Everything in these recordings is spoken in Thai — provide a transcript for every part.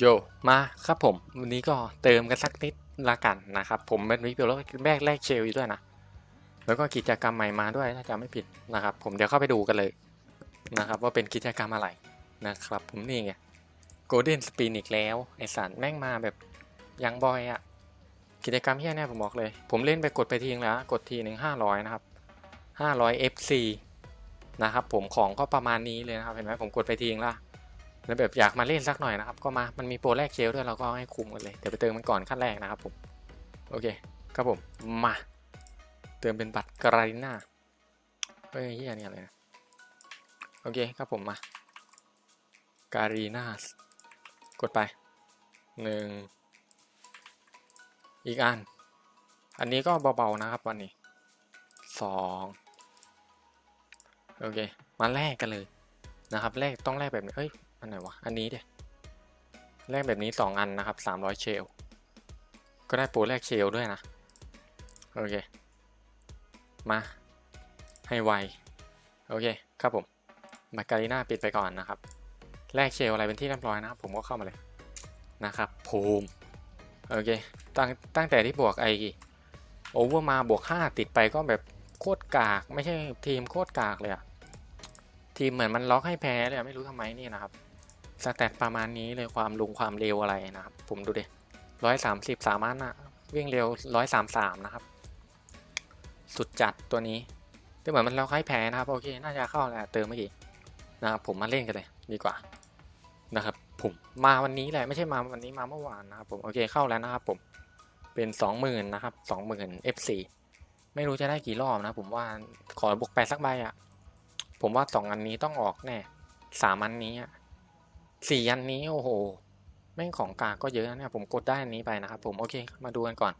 โยมาครับผม วันนี้ก็เติมกันสักนิดละกันนะครับ ผมเป็นวิดีโอแรกแรกเชลอยู่ด้วยนะ แล้วก็กิจกรรมใหม่มาด้วยถ้าจำไม่ผิดนะครับ ผมเดี๋ยวเข้าไปดูกันเลยนะครับ ว่าเป็นกิจกรรมอะไรนะครับ ผมนี่ไงโกลเด้นสปินอีกแล้ว ไอสารแม่งมาแบบยังบอยอะกิจกรรมเฮี้ยเนี่ยผมบอกเลย ผมเล่นไปกดไปทีงแล้ว กดทีหนึ่งห้าร้อยนะครับห้าร้อย FC นะครับผมของก็ประมาณนี้เลยนะครับเห็นไหมผมกดไปทีนึงละ แล้วแบบอยากมาเล่นสักหน่อยนะครับ ก็มา มันมีโปรแรกเชลด้วยเราก็ให้คุมกันเลย เดี๋ยวไปเติมมันก่อนขั้นแรกนะครับผม โอเค ครับผม มา เติมเป็นบัตรกราลิน่าเฮ้ยเฮียเนี่ยอะไรนะ โอเคครับผมมาการีน่ากดไปหนึ่งอีกอัน อันนี้ก็เบาๆนะครับวันนี้สองโอเค มาแลกกันเลยนะครับแลกต้องแลกแบบนี้เอ้ย อันไหนวะ อันนี้เดียแลกแบบนี้ 2 อันนะครับ 300 เชล ก็ได้โปรแลกเชลด้วยนะ โอเค มา ให้ไว โอเค ครับผมมาการีน่าปิดไปก่อนนะครับ แลกเชลอะไรเป็นที่เรียบร้อยนะครับ ผมก็เข้ามาเลยนะครับภูมิโอเค ตั้งตั้งแต่ที่บวกไอโอเวอร์มาบวก 5 ติดไปก็แบบโคตรกาก ไม่ใช่ทีมโคตรกากเลยอะ ทีมเหมือนมันล็อกให้แพ้เลยไม่รู้ทำไมนี่นะครับสแตทประมาณนี้เลยความลุงความเร็วอะไรนะครับ ผมดูดิร้อยสามสิบสามารถนะวิ่งเร็วร้อยสามสามนะครับ สุดจัดตัวนี้แต่เหมือนมันเราให้แพ้นะครับ โอเค น่าจะเข้าแล้วเติมเมื่อกี้นะครับผมมาเล่นกันเลยดีกว่านะครับ ผมมาวันนี้แหละไม่ใช่มาวันนี้มาเมื่อวานนะครับ ผมโอเคเข้าแล้วนะครับ ผมเป็นสองหมื่นนะครับสองหมื่น F4 ไม่รู้จะได้กี่รอบนะ ผมว่าขอบวกแปดสักใบอะ ผมว่าสองอันนี้ต้องออกแน่สามอันนี้อะสี่อันนี้โอ้โห แม่งของกาก็เยอะนะเนี่ยผมกดได้อันนี้ไปนะครับผมโอเคมาดูกันก่อน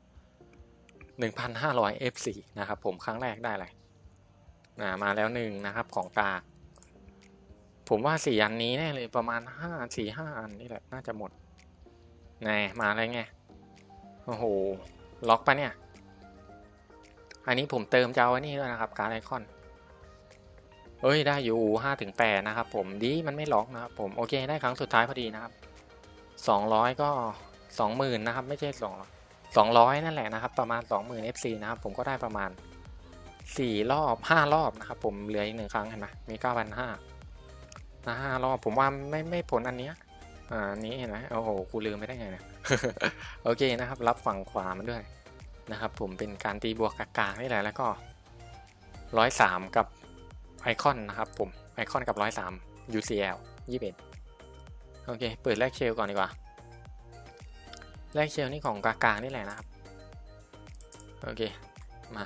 1,500 F4 นะครับผมครั้งแรกได้อะไรนะมาแล้วหนึ่งนะครับของกาผมว่าสี่อันนี้แน่เลยประมาณห้าสี่ห้าอันนี่แหละน่าจะหมดแน่มาอะไรไงโอ้โหล็อกปะเนี่ย อันนี้ผมเติมจะเอาไว้นี่ด้วยนะครับการไอคอน เอ้ยได้อยู่ห้าถึงแปดนะครับผมดีมันไม่ล็อกนะครับผมโอเคได้ครั้งสุดท้ายพอดีนะครับสองร้อยก็สองหมื่นนะครับไม่ใช่สองสองร้อยนั่นแหละนะครับ ประมาณสองหมื่น FC นะครับผมก็ได้ประมาณสี่รอบห้ารอบนะครับผมเหลืออีกหนึ่งครั้งเห็นไหมมีเก้าพันห้านะห้ารอบผมว่าไม่ไม่ผลอันเนี้ยอ่านี้เห็นไหมโอ้โหกูลืมไม่ได้ไงเนี่ยโอเคนะครับ รับฝั่งขวามันด้วยนะครับผมเป็นการตีบวกกากๆนี่แหละแล้วก็ร้อยสามกับ ไอคอนนะครับผมไอคอนกับร้อยสาม UCL ยี่สิบโอเค เปิดแลกเชลก่อนดีกว่าแลกเชลนี่ของกากานี่แหละนะครับ โอเค มา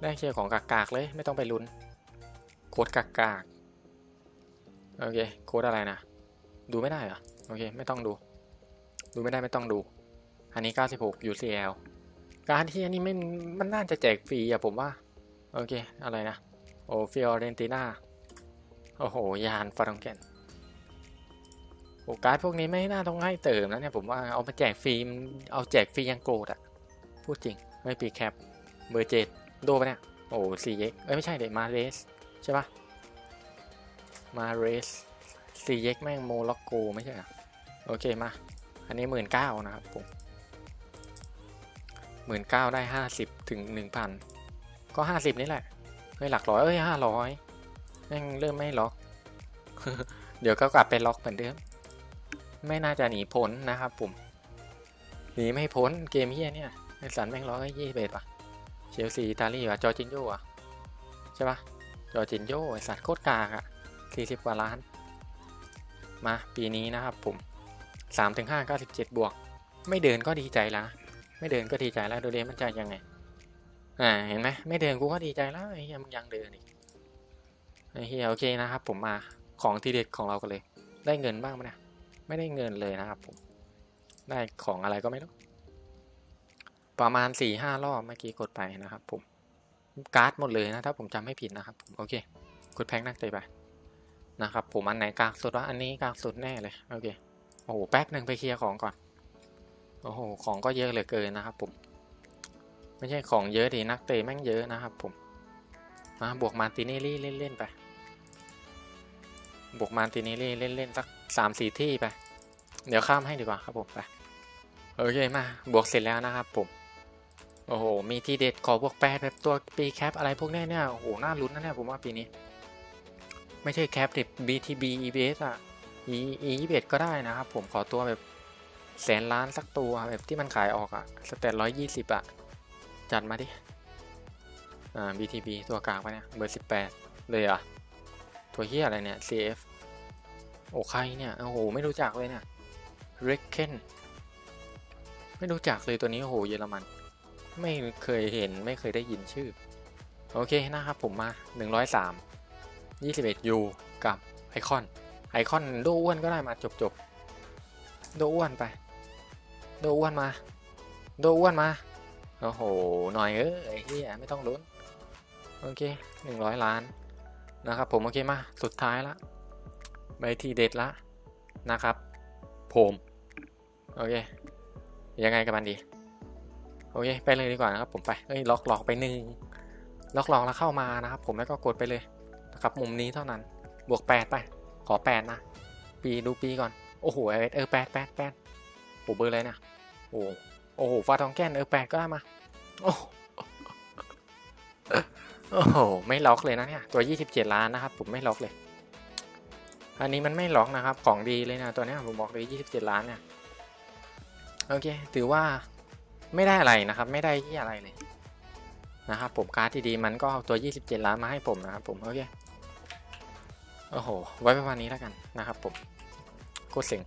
แลกเชลของกากากเลยไม่ต้องไปลุ้น โค้ดกากากโอเค โค้ดอะไรนะ ดูไม่ได้เหรอ โอเค ไม่ต้องดู ดูไม่ได้ไม่ต้องดู อันนี้ 96 UCL การที่อันนี้ไม่มันน่าจะแจกฟรีอะผมว่า โอเค อะไรนะ โอ้ฟิออเรนติน่า โอ้โห ยานฟารงแกนโอ้การ์ดพวกนี้ไม่น่าต้องให้เติมนะเนี่ย ผมว่าเอามาแจกฟรีเอาแจกฟรียังโกรธอะพูดจริง ไม่ปีแคปเบอร์เจ็ดโดปะเนี่ย โอ้ซีเอ็กเอ้ย ไม่ใช่เด็มาเรส ใช่ปะมาเรสซีเอ็กแม่งโมล็อกโกไม่ใช่เหรอโอเคมา อันนี้หมื่นเก้านะครับผมหมื่นเก้าได้ห้าสิบถึงหนึ่งพันก็ห้าสิบนี่แหละ เฮ้ยหลักร้อยเอ้ยห้าร้อยแม่งเริ่มไม่ล็อก เดี๋ยวก็กลับไปล็อกเหมือนเดิม ไม่น่าจะหนีพ้นนะครับผม หนีไม่พ้นเกมเฮียเนี่ยไอสันแม่งร้อยยี่สิบเอ็ดว่ะ เชลซี อิตาลีว่ะ จอจินโญ่ะ ใช่ปะจอจินโญ่ไอสัตว์โคตรกากอะสี่สิบกว่าล้าน มาปีนี้นะครับผมสามถึงห้าเก้าสิบเจ็ดบวก ไม่เดินก็ดีใจละไม่เดินก็ดีใจแล้วดูเดมันจะยังไง อ่าเห็นไหมไม่เดินกูก็ดีใจแล้วไอ้เฮียมึงยังเดินอีกไอ้เฮียโอเคนะครับ ผมมาของทีเด็ดของเรากันเลย ได้เงินบ้างไหมนี่ยไม่ได้เงินเลยนะครับ ผม ได้ของอะไรก็ไม่รู้ประมาณสี่ห้ารอบเมื่อกี้กดไปนะครับ ผมการ์ดหมดเลยนะถ้าผมจำไม่ผิดนะครับผมโอเคกดแพ็กนักเตะไปนะครับผมอันไหนกากสุดวะอันนี้กากสุดแน่เลยโอเคโอ้โหแป๊บหนึ่งไปเคลียร์ของก่อนโอ้โหของก็เยอะเหลือเกินนะครับผม ไม่ใช่ของเยอะดีนักเตะแม่งเยอะนะครับผม มาบวกมาติเนลลี่เล่นๆไป บวกมาติเนลลี่เล่นๆสักสามสี่ที่ไป เดี๋ยวข้ามให้ดีกว่าครับผมไป โอเคมา บวกเสร็จแล้วนะครับผม โอ้โห มีทีเด็ดขอบวกแปดแบบตัวปีแคปอะไรพวกนี้เนี่ย โอ้โห น่าลุ้นนะเนี่ยผมว่าปีนี้ ไม่ใช่แคปดิ BTB EBS อะ eeb ก็ได้นะครับผมขอตัวแบบแสนล้านสักตัวแบบที่มันขายออกอะสเตตร้อยยี่สิบอะ จัดมาดิ อ่า BTB ตัวกลางไปเนี่ยเบอร์สิบแปดเลยอะ ตัวเฮียอะไรเนี่ย CF โอ้ใครเนี่ย โอ้โห ไม่รู้จักเลยเนี่ย r e c k e n ไม่รู้จักเลยตัวนี้ โอ้โห เยอรมัน ไม่เคยเห็นไม่เคยได้ยินชื่อ โอเคนะครับผมมา 103 21 U กับไอคอน ไอคอนโดอ้วนก็ได้มาจบจบโดอ้วนไป โดอ้วนมา โดอ้วนมา โอ้โห หน่อยเอ้ยไอ้เฮียไม่ต้องลุ้น โอเค100ล้าน นะครับผม โอเค มา สุดท้ายละใบทีเด็ดละนะครับ ผม โอเค ยังไงกับมันดี โอเค ไปเลยดีกว่านะครับผมไปเอ้ยล็อกหลอกไปหนึ่งล็อกหลอกแล้วเข้ามานะครับ ผมแล้วก็กดไปเลยนะครับ มุมนี้เท่านั้น บวกแปดไป ขอแปดนะ ปีดูปีก่อน โอ้โหเอเออแปดแปดแปดโอ้เบอร์เลยนะ โอ้ โอ้โหฟ้าทองแก้นเออแปดก็ได้มา โอ้โหโอ้โหไม่ล็อกเลยนะเนี่ยตัวยี่สิบเจ็ดล้านนะครับ ผมไม่ล็อกเลย อันนี้มันไม่ล็อกนะครับของดีเลยนะตัวเนี้ยผมบอกเลยยี่สิบเจ็ดล้านเนี่ยโอเคถือว่าไม่ได้อะไรนะครับ ไม่ได้ที่อะไรเลยนะครับผมการ์ดที่ดีมันก็เอาตัว 27 ล้านมาให้ผมนะครับผมโอเคโอ้โห ไว้ประมาณนี้แล้วกันนะครับผมโคตรเซ็ง